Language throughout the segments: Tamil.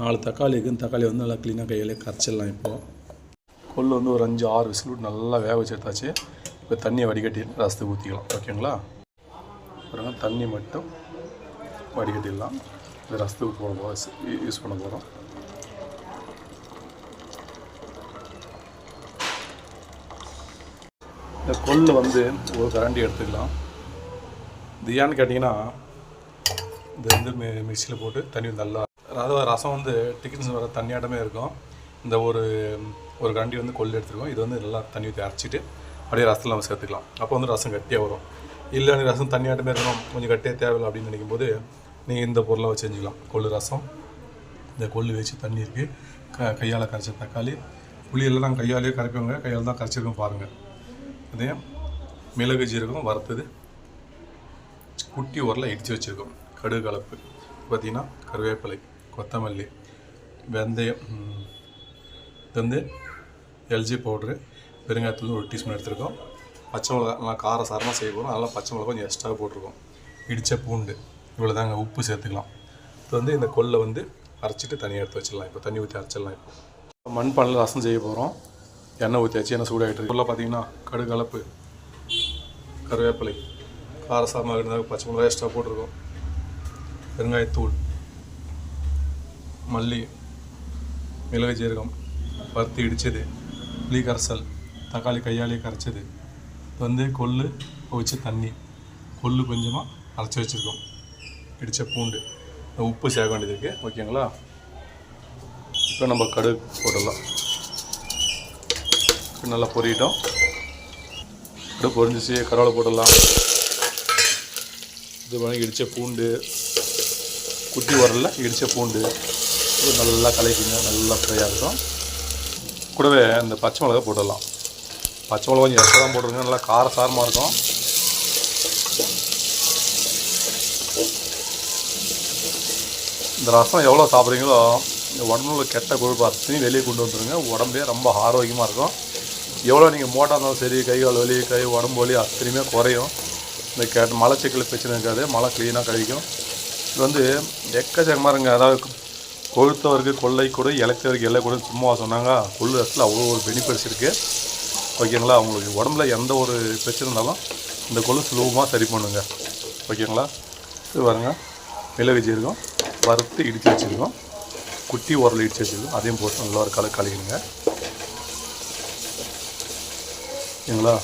நாலு தக்காளி இருக்குன்னு தக்காளி வந்து நல்லா க்ளீனாக கையிலே கரைச்சிடலாம் இப்போது கொள்ளு வந்து ஒரு அஞ்சு ஆறு விசில் விட்டு நல்லா வேக வச்சு எடுத்தாச்சு. இப்போ தண்ணியை வடிகட்டி ரசத்துக்கு ஊற்றிக்கலாம் ஓகேங்களா? பாருங்க தண்ணி மட்டும் வடிகட்டிடலாம். இது ரசத்துக்கு போட யூஸ் பண்ண போகிறோம் இந்த கொள்ளு வந்து ஒரு கரண்டி எடுத்துக்கலாம். இது ஏன்னு கேட்டிங்கன்னா இது வந்து மிக்சியில் போட்டு தண்ணி நல்லா அதாவது ரசம் வந்து டிக்கன்ஸ் வர தண்ணியாட்டமே இருக்கும். இந்த ஒரு ஒரு கண்டி வந்து கொள்ளு எடுத்துருக்கோம். இது வந்து நல்லா தண்ணி ஊற்றி அரைச்சிட்டு அப்படியே ரசத்தில் நம்ம சேர்த்துக்கலாம். அப்போ வந்து ரசம் கட்டியாக வரும். இல்லை நீ ரசம் தண்ணியாட்டமே இருக்கணும். கொஞ்சம் கட்டியாக தேவையில்லை அப்படின்னு நினைக்கும் போது நீங்கள் இந்த பொருளை வச்சு செஞ்சுக்கலாம். கொள்ளு ரசம். இந்த கொள்ளு வச்சு தண்ணி இருக்குது க கையால் கரைச்ச தக்காளி. புளியெல்லாம் நாங்கள் கையாலேயே கரைப்போங்க. கையால் தான் கரைச்சிருக்கோம் பாருங்கள் அதே மிளகு ஜீரகம் வறுத்தது. குட்டி உரல இடித்து வச்சுருக்கோம். கடுகு கலப்பு. பார்த்திங்கன்னா கருவேப்பிலை. கொத்தமல்லி வெந்தயம் இது வந்து எல்ஜி பவுட்ரு பெருங்காயத்தூள் ஒரு டீஸ்பூன் எடுத்திருக்கோம். பச்சை மிளகா நல்லா கார சாரமாக செய்ய போகிறோம் அதெல்லாம் பச்சை மிளகா கொஞ்சம் எக்ஸ்ட்ரா போட்டிருக்கோம். இடித்த பூண்டு இவ்வளோ தாங்க உப்பு சேர்த்துக்கலாம். இது வந்து இந்த கொல்லை வந்து அரைச்சிட்டு தனியாக எடுத்து வச்சிடலாம். இப்போ தண்ணி ஊற்றி அரைச்சிடலாம் இப்போ. மண்பானில் ரசம் செய்ய போகிறோம் எண்ணெய் ஊற்றி வச்சு எண்ணெய் சூடாகிட்டு இருக்கு. பார்த்தீங்கன்னா கடுகு கலப்பு கருவேப்பிலை காரசாரமாக இருந்தால் பச்சை மிளகா எக்ஸ்ட்ரா போட்டிருக்கோம். பெருங்காயத்தூள் மல்லி மிளகு ஜீரகம் வறுத்து இடித்தது புளி கரைசல் தக்காளி கையாலேயே கரைச்சது. இது வந்து கொள்ளு வச்சு தண்ணி. கொள்ளு கொஞ்சமாக அரைச்சி வச்சுருக்கோம். இடித்த பூண்டு. உப்பு சேர்க்க வேண்டியது இருக்குது ஓகேங்களா? இப்போ நம்ம கடுகு போட்டுடலாம் இப்போ நல்லா பொரியிட்டோம். கடுகு பொரிஞ்சிச்சு. கருவேலை போடலாம். இது பண்ணி இடித்த பூண்டு. குட்டி உரல்ல இடித்த பூண்டு. நல்லா கலக்கிங்க நல்லா ஃப்ரையாக இருக்கும். கூடவே இந்த பச்சை மிளகா போட்டுடலாம். பச்சை மிளகா கொஞ்சம் எக்ஸ்ட்ரா தான் போட்டுருங்க நல்லா காரசாரமாக இருக்கும். இந்த ரசம் எவ்வளோ சாப்பிட்றீங்களோ இந்த உடம்புல கெட்ட கொழுப்பு அத்தனையும் வெளியே கொண்டு வந்துருங்க. உடம்பே ரொம்ப ஆரோக்கியமாக இருக்கும். எவ்வளோ நீங்கள் மோட்டாக இருந்தாலும் சரி கை கால் வலி கை உடம்பு வலி அத்தனையுமே குறையும். இந்த கெ மலச்சிக்கல் பிரச்சனை இருக்காது. மழை க்ளீனாக கழிக்கும். இது வந்து எக்கச்சக்கமாக இருங்க அதாவது கொழுத்தவருக்கு கொள்ளை கூட இலைத்தவருக்கு எல்லை கூட சும்மா சொன்னாங்க. கொள்ளு ரசத்தில் அவ்வளோ ஒரு பெனிஃபிட்ஸ் இருக்குது ஓகேங்களா? அவங்களுக்கு உடம்புல எந்த ஒரு பிரச்சனை இருந்தாலும் இந்த கொள்ளு சுலபமாக சரி பண்ணுங்க. ஓகேங்களா? இது பாருங்க. மிளகு ஜீரகம் வறுத்து இடித்து வச்சுருக்கோம். குட்டி உரல் இடித்து வச்சுருக்கோம். அதையும் போட்டு நல்லா ஒரு கலக்கு கழுவிடுங்க. ஓகேங்களா?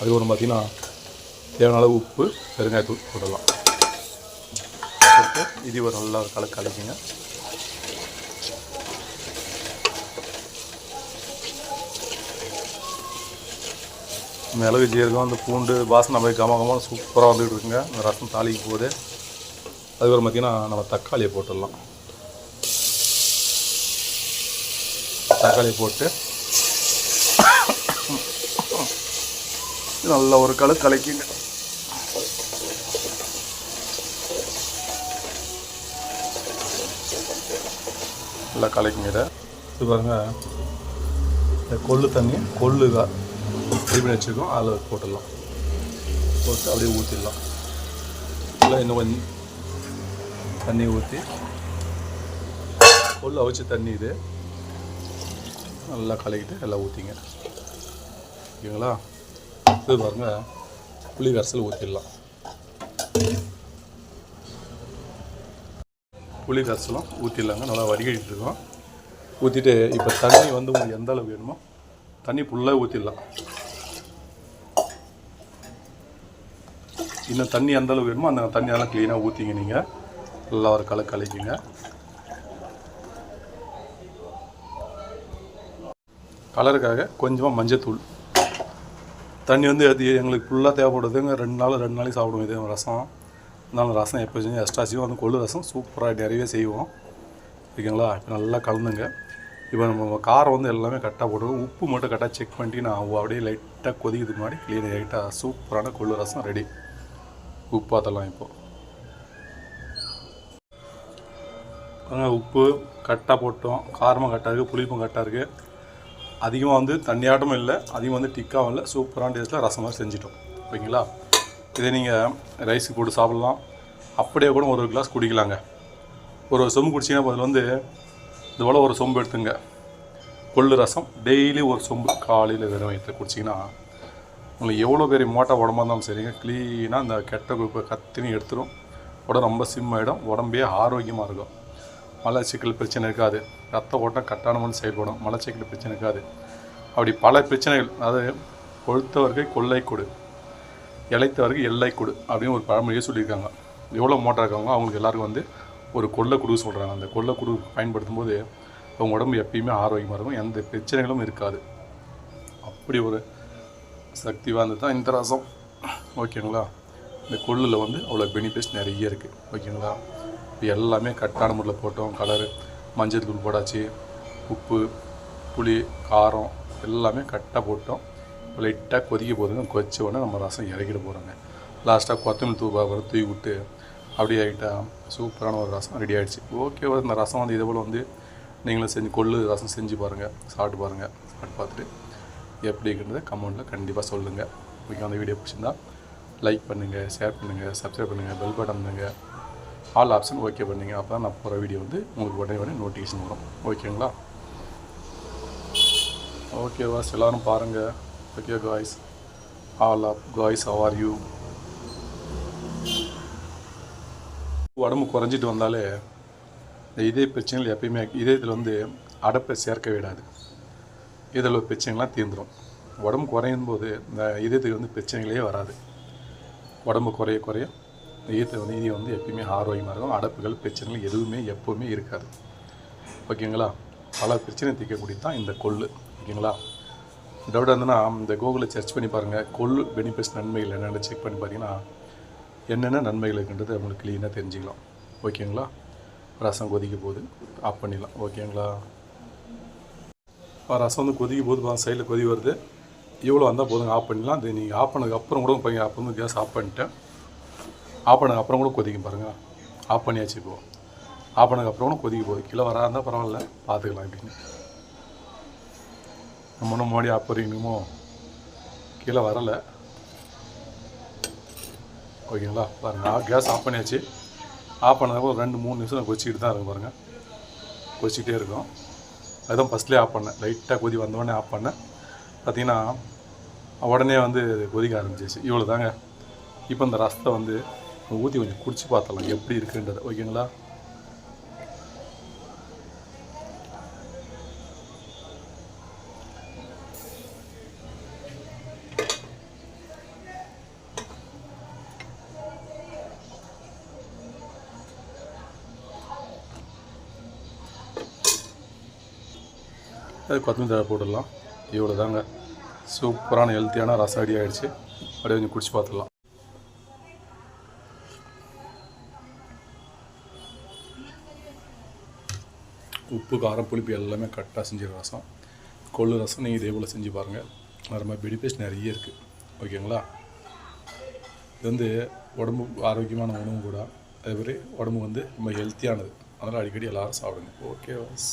அதுக்கப்புறம் பார்த்திங்கன்னா தேவையான அளவு உப்பு பெருங்காயத்தூள் போடலாம் போட்டு இது ஒரு நல்லா ஒரு கலக்கு கலக்குங்க மிளகு ஜீரகம் அந்த பூண்டு வாசனை போய் கம கம சூப்பராக வந்துட்டு இருக்குங்க. இந்த ரசம் தாளிக்கு போகுது அதுக்கப்புறம் பார்த்தீங்கன்னா நம்ம தக்காளியை போட்டுடலாம். தக்காளியை போட்டு. நல்ல ஒரு கழு கலக்கிங்க. நல்லா கலக்கிங்க இதை இது பாருங்கள் இந்த கொள்ளு தண்ணி கொள்ளு ரெடி பண்ணி வச்சுருக்கோம். அதில் போட்டுடலாம். போட்டு அப்படியே ஊற்றிடலாம் நல்லா இன்னும் கொஞ்சம் தண்ணி ஊற்றி கொள்ளு அவிச்ச தண்ணி இது. நல்லா கலக்கிட்டு எல்லாம் ஊற்றிங்க ஓகேங்களா? இது பாருங்க. புளி கரைசல் ஊற்றிடலாம் புளி ரசம் ஊற்றிடலாங்க நல்லா வடிகட்டிட்டு இருக்கோம் ஊற்றிட்டு இப்போ தண்ணி வந்து உங்களுக்கு எந்த அளவு வேணுமோ தண்ணி ஃபுல்லாக ஊற்றிடலாம் இன்னும் தண்ணி எந்த அளவு வேணுமோ அந்த தண்ணி அதெல்லாம் க்ளீனாக ஊற்றிங்க நீங்கள் நல்லா ஒரு கலை கலக்கிங்க. கலருக்காக கொஞ்சமாக மஞ்சத்தூள். தண்ணி வந்து அது எங்களுக்கு ஃபுல்லாக தேவைப்படுதுங்க. ரெண்டு நாள் ரெண்டு நாளைக்கு சாப்பிடுவோம் இது ரசம். இருந்தாலும் ரசம் எப்போ செஞ்சு எக்ஸ்ட்ரா செய்வோம். அந்த கொள்ளு ரசம் சூப்பராக நிறையவே செய்வோம். ஓகேங்களா இப்போ நல்லா கலந்துங்க. இப்போ நம்ம காரம் வந்து எல்லாமே கரெக்டாக போட்டுருவோம் உப்பு மட்டும் கரெக்டாக செக் பண்ணிட்டு நான் அப்படியே லைட்டாக கொதிக்கிறதுக்கு முன்னாடி க்ளீன் லைட்டாக சூப்பரான கொள்ளு ரசம் ரெடி உப்பு இப்போது உப்பு கரெக்டாக போட்டோம். காரமும் கரெக்டாக இருக்குது புளிப்பும் கரெக்டாக இருக்குது அதிகமாக வந்து தண்ணியாட்டமும் இல்லை. அதிகமாக வந்து டிக்காகவும் இல்லை. சூப்பரான டேஸ்ட்டில் ரசம் மாதிரி செஞ்சிட்டோம். ஓகேங்களா? இதை நீங்கள் ரைஸுக்கு போட்டு சாப்பிட்லாம். அப்படியே கூட ஒரு கிளாஸ் குடிக்கலாங்க. ஒரு சொம்பு குடிச்சிங்கன்னா அதில் வந்து இது போல் ஒரு சொம்பு எடுத்துங்க. கொள்ளு ரசம் டெய்லி ஒரு சொம்பு காலையில் வெறும் வயிற்று குடிச்சிங்கன்னா உங்களுக்கு எவ்வளோ பெரிய மோட்டா உடம்பா இருந்தாலும் சரிங்க. க்ளீனாக அந்த கெட்ட குப்பை கத்தினி எடுத்துடும் உடம்பு ரொம்ப சிம் ஆகிடும் உடம்பே ஆரோக்கியமாக இருக்கும். மலச்சிக்கல் பிரச்சனை இருக்காது. ரத்த ஓட்டம் கட்டானமான செயல்படும். மலச்சிக்கல் பிரச்சனை இருக்காது. அப்படி பல பிரச்சனைகள் அதாவது கொழுத்தவர்கள் கொள்ளை கொடு. இழைத்தவருக்கு எல்லை கொடு அப்படின்னு ஒரு பழமொழியே சொல்லியிருக்காங்க. எவ்வளோ மோட்டா இருக்காங்க அவங்களுக்கு எல்லாருக்கும் வந்து ஒரு கொள்ளை குடு சொல்கிறாங்க அந்த கொள்ளை குடு பயன்படுத்தும் போது அவங்க உடம்பு எப்பயுமே ஆரோக்கியமாக இருக்கும். எந்த பிரச்சனைகளும் இருக்காது. அப்படி ஒரு சக்தி வாய்ந்தது தான் இந்த ரசம். ஓகேங்களா? இந்த கொள்ளில் வந்து அவ்வளோ பெனிஃபிட்ஸ் நிறைய இருக்குது ஓகேங்களா? இப்போ எல்லாமே கட்டான முறையில் போட்டோம். கலரு மஞ்சள் தூள் போடாச்சு உப்பு புளி காரம் எல்லாமே கரெக்டாக போட்டோம். லைட்டாக கொதிக்க போதுங்க கொதிச்ச உடனே நம்ம ரசம் இறக்கிட போகிறோங்க லாஸ்ட்டாக கொத்தமல்லி தூபா வர தூவி விட்டு அப்படியே ஆகிட்டா சூப்பரான ஒரு ரசம் ரெடி ஆகிடுச்சு ஓகே இந்த ரசம் வந்து இதே போல் வந்து நீங்களும் செஞ்சு கொள்ளு ரசம் செஞ்சு பாருங்கள் சாப்பிட்டு பாருங்கள் சாப்பிட்டு பார்த்துட்டு எப்படிங்கிறத கமெண்ட்டில் கண்டிப்பாக சொல்லுங்கள் ஓகே அந்த வீடியோ பிடிச்சிருந்தா லைக் பண்ணுங்கள் ஷேர் பண்ணுங்கள் சப்ஸ்கிரைப் பண்ணுங்கள் பெல் பட்டன் பண்ணுங்கள் ஆல் ஆப்ஷன் ஓகே பண்ணுங்கள் அப்போ தான் நான் போகிற வீடியோ வந்து உங்களுக்கு உடனே உடனே நோட்டிஃபிகேஷன் வரும். ஓகேங்களா ஓகேவா எல்லோரும் பாருங்கள் okay guys all up. Guys how are you? உடம்பு குறைஞ்சிட்டு வந்தாலே இந்த இதய பிரச்சனைகள் எப்பயுமே இதயத்தில் வந்து அடப்பை சேர்க்க விடாது. இதில் பிரச்சனைகள்லாம் தீர்ந்துடும் உடம்பு குறையும் போது இந்த இதயத்துக்கு வந்து பிரச்சனைகளே வராது. உடம்பு குறைய குறைய இந்த இதயத்தை வந்து இதயம் வந்து எப்பயுமே ஆரோக்கியமாக இருக்கும். அடப்புகள் பிரச்சனைகள் எதுவுமே எப்போவுமே இருக்காது. ஓகேங்களா பல பிரச்சனை தீர்க்கக்கூடியது தான் இந்த கொள்ளு. ஓகேங்களா டவுட் இருந்ததுன்னா இந்த கூகுளில் சர்ச் பண்ணி பாருங்கள் கொள்ளு பெனிஃபிட்ஸ் நன்மைகள் என்னென்னு செக் பண்ணி பார்த்தீங்கன்னா என்னென்ன நன்மைகள் இருக்குன்றது உங்களுக்கு க்ளீனாக தெரிஞ்சுக்கலாம். ஓகேங்களா? ரசம் கொதிக்க போகுது. ஆஃப் பண்ணிடலாம். ஓகேங்களா? இப்போ ரசம் வந்து கொதிக்க போது சைடில் கொதி வருது. இவ்வளோ வந்தால் போதுங்க ஆஃப் பண்ணிடலாம். அது நீங்கள் ஆஃப் பண்ணதுக்கப்புறம் கூட பையன் அப்போ வந்து கேஸ் ஆஃப் பண்ணிட்டேன். ஆஃப் பண்ணதுக்கப்புறம் கூட கொதிக்கும் பாருங்கள் ஆஃப் பண்ணியாச்சு இப்போது ஆஃப் பண்ணதுக்கப்புறம் கூட கொதிக்க போகுது. கீழே வரா இருந்தால் பரவாயில்ல. பார்த்துக்கலாம் அப்படின்னு நம்ம ஒன்றும் மறுபடியும் ஆஃப் கீழே வரலை. ஓகேங்களா? பாருங்கள் கேஸ் ஆஃப் பண்ணியாச்சு. ஆஃப் பண்ணதுக்கு ஒரு ரெண்டு மூணு நிமிஷம் கொச்சிக்கிட்டு தான் இருக்கும் பாருங்கள் கொச்சிக்கிட்டே இருக்கும். அதுதான் ஃபஸ்ட்லேயே ஆஃப் பண்ணேன். லைட்டாக கொதி வந்தோடனே ஆஃப் பண்ணேன். பார்த்தீங்கன்னா உடனே வந்து கொதிக்க ஆரம்பிச்சிச்சு இவ்வளோ தாங்க இப்போ இந்த ரசத்தை வந்து ஊற்றி கொஞ்சம் குடிச்சு பார்த்தலாம் எப்படி இருக்குன்றது. ஓகேங்களா? அது கொத்தமல்லி தழை போட்டுடலாம். இவ்வளோ தாங்க. சூப்பரான ஹெல்த்தியான ரசம் ரெடி ஆகிடுச்சு அப்படியே கொஞ்சம் குடிச்சு பார்த்துடலாம். உப்பு காரம் புளிப்பு எல்லாமே கரெக்டாக செஞ்ச ரசம். கொள்ளு ரசம் நீங்கள் இதே போல் செஞ்சு பாருங்கள் அது மாதிரி பெனிஃபிட்ஸ் நிறைய இருக்குது ஓகேங்களா இது வந்து உடம்பு ஆரோக்கியமான உணவு கூட. அதே மாதிரி உடம்பு வந்து ரொம்ப ஹெல்த்தியானது அதனால் அடிக்கடி எல்லோரும் சாப்பிடுங்க. Okay was